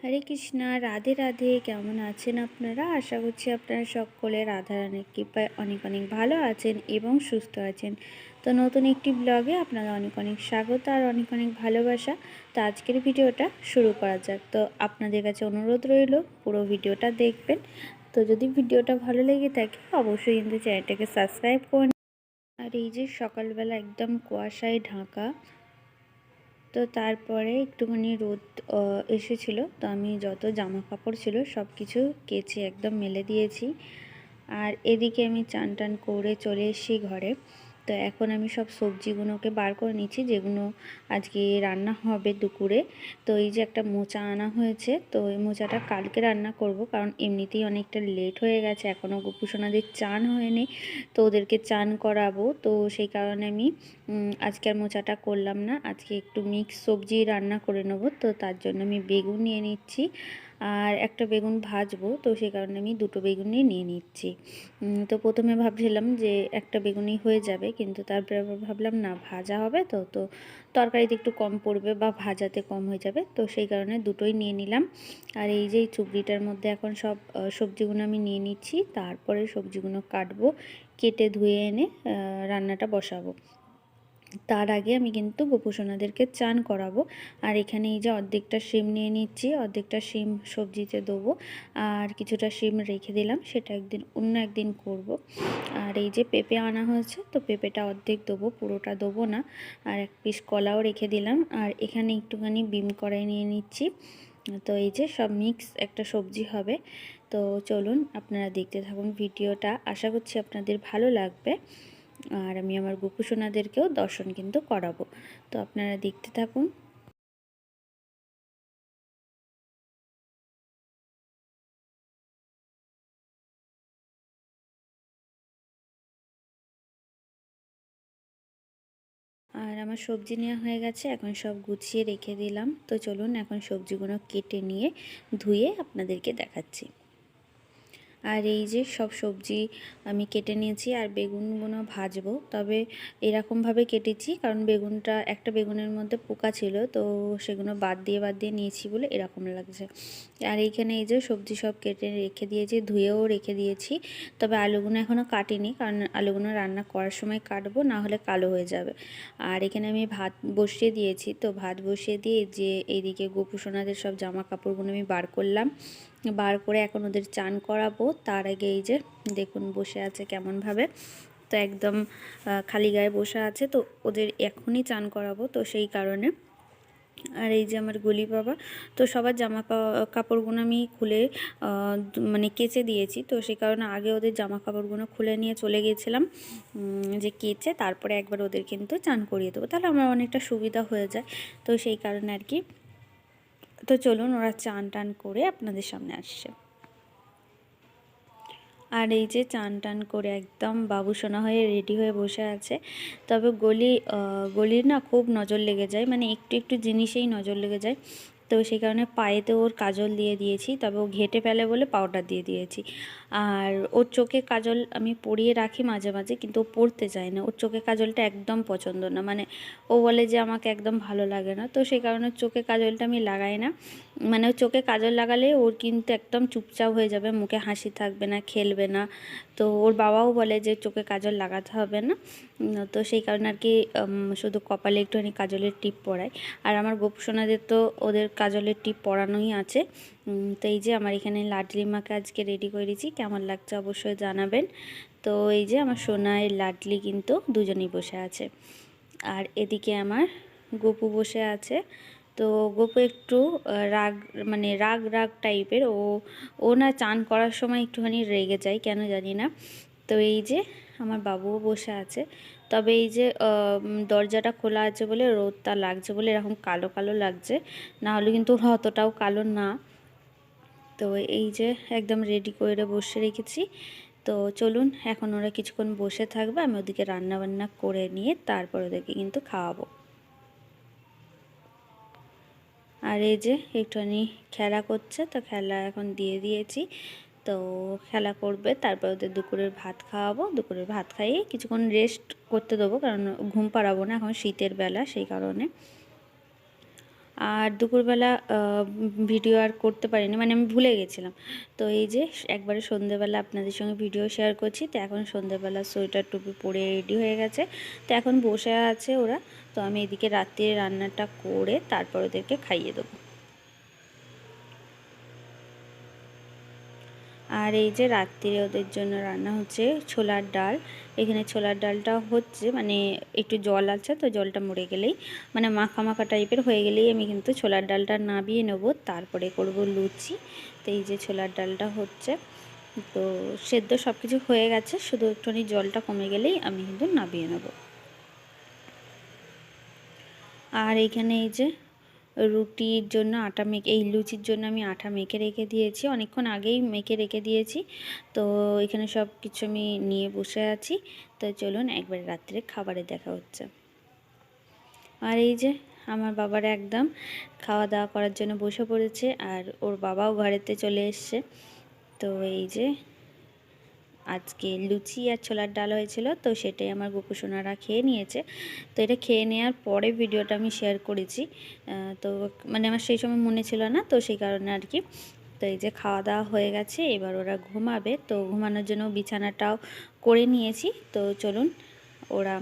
হরে কৃষ্ণা, রাধে রাধে। কেমন আছেন আপনারা? আশা করছি আপনারা সকলে রাধারানীর কৃপায় অনেক অনেক ভালো আছেন এবং সুস্থ আছেন। তো নতুন একটি ব্লগে আপনারা অনেক অনেক স্বাগত আর অনেক অনেক ভালোবাসা। তো আজকের ভিডিওটা শুরু করা যাক। তো আপনাদের কাছে অনুরোধ রইল, পুরো ভিডিওটা দেখবেন। তো যদি ভিডিওটা ভালো লেগে থাকে, অবশ্যই কিন্তু চ্যানেলটাকে সাবস্ক্রাইব করুন। আর এই যে সকালবেলা একদম কুয়াশায় ঢাকা তো তারপরে একটুখানি রোদ এসেছিল। তো আমি যত জামা কাপড় ছিল সব কিছু কেচে একদম মেলে দিয়েছি। আর এদিকে আমি চান টান করে চলে এসেছি ঘরে। তো এখন আমি সব সবজিগুলোকে বার করে নিচ্ছি, যেগুলো আজকে রান্না হবে দুপুরে। তো এই যে একটা মোচা আনা হয়েছে, তো এই মোচাটা কালকে রান্না করব, কারণ এমনিতেই অনেকটা লেট হয়ে গেছে। এখনও গোপুসোনাদের চান হয়নি, তো ওদেরকে চান করাবো। তো সেই কারণে আমি আজকে আর মোচাটা করলাম না। আজকে একটু মিক্স সবজি রান্না করে নেব, তো তার জন্য আমি বেগুন নিয়ে নিচ্ছি। আর একটা বেগুন ভাজবো, তো সেই কারণে আমি দুটো বেগুনই নিয়ে নিচ্ছি। তো প্রথমে ভাবছিলাম যে একটা বেগুনই হয়ে যাবে, কিন্তু তারপরে ভাবলাম না, ভাজা হবে তো তো তরকারিতে একটু কম পড়বে বা ভাজাতে কম হয়ে যাবে, তো সেই কারণে দুটোই নিয়ে নিলাম। আর এই যে চুবড়িটার মধ্যে এখন সব সবজিগুলো আমি নিয়ে নিচ্ছি, তারপরে সবজিগুলো কাটবো, কেটে ধুয়ে এনে রান্নাটা বসাবো। তার আগে আমি কিন্তু গোপুসোনাদেরকে চান করাবো। আর এখানে এই যে অর্ধেকটা শিম নিয়ে নিচ্ছি, অর্ধেকটা শিম সবজিতে দেবো। আর কিছুটা শিম রেখে দিলাম, সেটা একদিন, অন্য একদিন করব। আর এই যে পেঁপে আনা হয়েছে, তো পেঁপেটা অর্ধেক দেবো, পুরোটা দেবো না। আর এক পিস কলাও রেখে দিলাম। আর এখানে একটুখানি বিম কড়াই নিয়ে নিচ্ছি। তো এই যে সব মিক্স একটা সবজি হবে। তো চলুন, আপনারা দেখতে থাকুন ভিডিওটা। আশা করছি আপনাদের ভালো লাগবে। আর আমি আমার গোপুসোনাদেরকেও দর্শন কিন্তু করাবো। তো আপনারা দেখতে থাকুন। আর আমার সবজি নেওয়া হয়ে গেছে, এখন সব গুছিয়ে রেখে দিলাম। তো চলুন এখন সবজিগুলো কেটে নিয়ে ধুয়ে আপনাদেরকে দেখাচ্ছি। আর এই যে সব সবজি আমি কেটে নিয়েছি আর বেগুনগুলো ভাজবো। তবে এরকমভাবে কেটেছি কারণ বেগুনটা একটা বেগুনের মধ্যে পোকা ছিল, তো সেগুলো বাদ দিয়ে বাদ দিয়ে নিয়েছি বলে এরকম লাগছে। আর এইখানে এই যে সবজি সব কেটে রেখে দিয়েছি, ধুয়েও রেখে দিয়েছি। তবে আলুগুলো এখনও কাটিনি কারণ আলুগুলো রান্না করার সময় কাটবো, না হলে কালো হয়ে যাবে। আর এখানে আমি ভাত বসিয়ে দিয়েছি, তো ভাত বসিয়ে দিয়ে যে এইদিকে গোপুসোনাদের সব জামা কাপড়গুলো আমি বার করলাম। বার করে এখন ওদের চান করাবো। তার আগে এই যে দেখুন বসে আছে কেমনভাবে। তো একদম খালি গায়ে বসে আছে, তো ওদের এখনই চান করাবো তো সেই কারণে। আর এই যে আমার গলি বাবা, তো সবার জামা কাপড়গুলো আমি খুলে মানে কেচে দিয়েছি। তো সেই কারণে আগে ওদের জামা কাপড়গুলো খুলে নিয়ে চলে গিয়েছিলাম যে কেচে তারপরে একবার ওদের কিন্তু চান করিয়ে দেবো। তাহলে আমার অনেকটা সুবিধা হয়ে যায়, তো সেই কারণে আর কি। তো চলুন ওরা চান টান করে আপনাদের সামনে আসছে। আর এই যে চান টান করে একদম বাবুসোনা হয়ে রেডি হয়ে বসে আছে। তবে গলি গলির না খুব নজর লেগে যায় মানে একটু একটু জিনিসেই নজর লেগে যায়। তো সেই কারণে পায়েতে ওর কাজল দিয়ে দিয়েছি, তবে ও ঘেটে ফেলে বলে পাউডার দিয়ে দিয়েছি। আর ওর চোখে কাজল আমি পরিয়ে রাখি মাঝে মাঝে, কিন্তু ও পড়তে চায় না। ওর চোখে কাজলটা একদম পছন্দ না মানে ও বলে যে আমাকে একদম ভালো লাগে না। তো সেই কারণে চোখে কাজলটা আমি লাগাই না। মানে ওর চোখে কাজল লাগালে ওর কিন্তু একদম চুপচাপ হয়ে যাবে, মুখে হাসি থাকবে না, খেলবে না। তো ওর বাবাও বলে যে চোখে কাজল লাগাতে হবে না। তো সেই কারণে আর কি শুধু কপালে একটুখানি কাজলের টিপ পরায় আর আমার গোপসোনাদের তো ওদের কাজলের টিপ পরানোই আছে। তো এই যে আমার এখানে লাডলি মাকে আজকে রেডি করে করেছি কেমন লাগছে অবশ্যই জানাবেন। তো এই যে আমার সোনায় লাডলি কিন্তু দুজনেই বসে আছে। আর এদিকে আমার গপু বসে আছে। তো গোপু একটু রাগ মানে রাগ রাগ টাইপের ও ও না চান করার সময় একটুখানি রেগে যায়, কেন জানি না। তো এই যে আমার বাবুও বসে আছে। তবে এই যে দরজাটা খোলা আছে বলে রোদটা লাগছে বলে এরকম কালো কালো লাগছে, না হলে কিন্তু অতটাও কালো না। তো এই যে একদম রেডি করে বসে রেখেছি। তো চলুন, এখন ওরা কিছুক্ষণ বসে থাকবে, আমি ওদিকে রান্না বান্না করে নিয়ে তারপর ওদেরকে কিন্তু খাওয়াবো। আর এই যে একটুখানি খেলা করছে, তো খেলা এখন দিয়ে দিয়েছি। তো খেলা করবে, তারপর ওদের দুপুরের ভাত খাওয়াবো, দুপুরের ভাত খাইয়ে কিছুক্ষণ রেস্ট করতে দেবো, কারণ ঘুম পাড়াবো না, এখন শীতের বেলা সেই কারণে। আর দুপুরবেলা ভিডিও আর করতে পারিনি মানে আমি ভুলে গেছিলাম। তো এই যে একবারে সন্ধেবেলা আপনাদের সঙ্গে ভিডিও শেয়ার করছি, তো এখন সন্ধেবেলা সোয়েটার টুপি পরে রেডি হয়ে গেছে। তো এখন বসে আছে ওরা, তো আমি এদিকে রাত্রে রান্নাটা করে তারপর ওদেরকে খাইয়ে দেবো। আর এই যে রাত্রিরে ওদের জন্য রান্না হচ্ছে ছোলার ডাল। এখানে ছোলার ডালটা হচ্ছে মানে একটু জল আছে তো জলটা মরে গেলেই মানে মাখা মাখা টাইপের হয়ে গেলেই আমি কিন্তু ছোলার ডালটা নাবিয়ে নেব। তারপরে করব লুচি। তো এই যে ছোলার ডালটা হচ্ছে, তো সেদ্ধ সব কিছু হয়ে গেছে, শুধু একটুখানি জলটা কমে গেলেই আমি কিন্তু নাবিয়ে নেব। আর এইখানে এই যে রুটির জন্য আটা মেখে এই লুচির জন্য আমি আটা মেখে রেখে দিয়েছি। অনেকক্ষণ আগেই মেখে রেখে দিয়েছি। তো এখানে সব কিছু আমি নিয়ে বসে আছি। তো চলুন একবার রাত্রে খাবারে দেখা হচ্ছে। আর এই যে আমার বাবার একদম খাওয়া দাওয়া করার জন্য বসে পড়েছে আর ওর বাবাও ঘরেতে চলে এসছে। তো এই যে আজকে লুচি আর ছোলার ডাল হয়েছিল, তো সেটাই আমার গোপুসোনারা খেয়ে নিয়েছে। তো এটা খেয়ে নেওয়ার পরে ভিডিওটা আমি শেয়ার করেছি। তো মানে আমার সেই সময় মনে ছিল না, তো সেই কারণে আর কি। তো এই যে খাওয়া দাওয়া হয়ে গেছে, এবার ওরা ঘুমাবে। তো ঘুমানোর জন্য বিছানাটাও করে নিয়েছি। তো চলুন, ওরা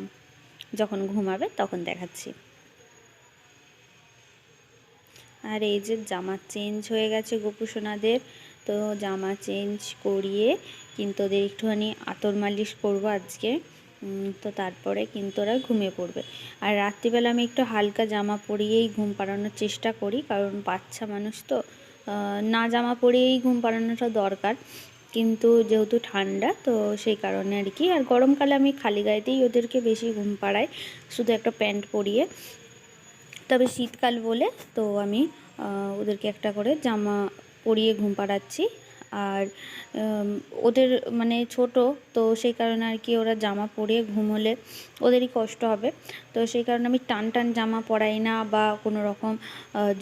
যখন ঘুমাবে তখন দেখাচ্ছি। আর এই যে জামা চেঞ্জ হয়ে গেছে গোপুসোনাদের তো জামা চেঞ্জ করিয়ে কিন্তু ওদের একটুখানি আতর মালিশ করব আজকে। তো তারপরে কিন্তু ওরা ঘুমিয়ে পড়বে। আর রাত্রিবেলা আমি একটু হালকা জামা পরিয়েই ঘুম পাড়ানোর চেষ্টা করি, কারণ বাচ্চা মানুষ তো না জামা পরিয়েই ঘুম পাড়ানোটা দরকার। কিন্তু যেহেতু ঠান্ডা, তো সেই কারণে আর কি। আর গরমকালে আমি খালি গায়েতেই ওদেরকে বেশি ঘুম পাড়াই, শুধু একটা প্যান্ট পরিয়ে। তবে শীতকাল বলে তো আমি ওদেরকে একটা করে জামা পরিয়ে ঘুম পাড়াচ্ছি। আর ওদের মানে ছোট, তো সেই কারণে আর কি ওরা জামা পরিয়ে ঘুমোলে ওদেরই কষ্ট হবে। তো সেই কারণে আমি টান টান জামা পরাই না বা কোনো রকম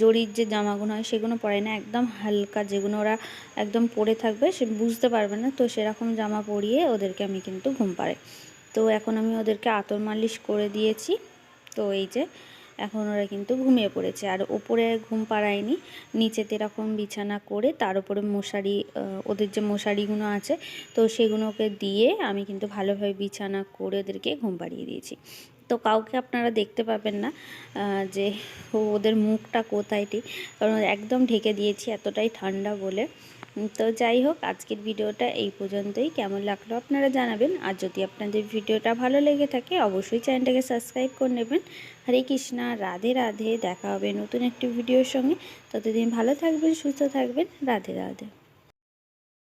জরির যে জামাগুলো হয় সেগুলো পরাই না। একদম হালকা যেগুলো ওরা একদম পরে থাকবে সে বুঝতে পারবে না, তো সেরকম জামা পরিয়ে ওদেরকে আমি কিন্তু ঘুম পাড়াই। তো এখন আমি ওদেরকে আতর মালিশ করে দিয়েছি। তো এই যে এখন ওরা কিন্তু ঘুমিয়ে পড়েছে। আর ওপরে ঘুম পাড়ায়নি নিচেতে এরকম বিছানা করে তার উপরে মশারি ওদের যে মশারিগুলো আছে, তো সেগুলোকে দিয়ে আমি কিন্তু ভালোভাবে বিছানা করে ওদেরকে ঘুম পাড়িয়ে দিয়েছি। তো কাউকে আপনারা দেখতে পাবেন না যে ওদের মুখটা কোথায়টি কারণ একদম ঢেকে দিয়েছি এতটাই ঠান্ডা বলে। তো যাই হোক, আজকের ভিডিওটা এই পর্যন্তই। কেমন লাগল আপনারা জানাবেন। আর যদি আপনাদের ভিডিওটা ভালো লেগে থাকে, অবশ্যই চ্যানেলটাকে সাবস্ক্রাইব করে নেবেন। হরে কৃষ্ণা, রাধে রাধে। দেখা হবে নতুন একটি ভিডিওর সঙ্গে। ততদিন ভালো থাকবেন, সুস্থ থাকবেন। রাধে রাধে।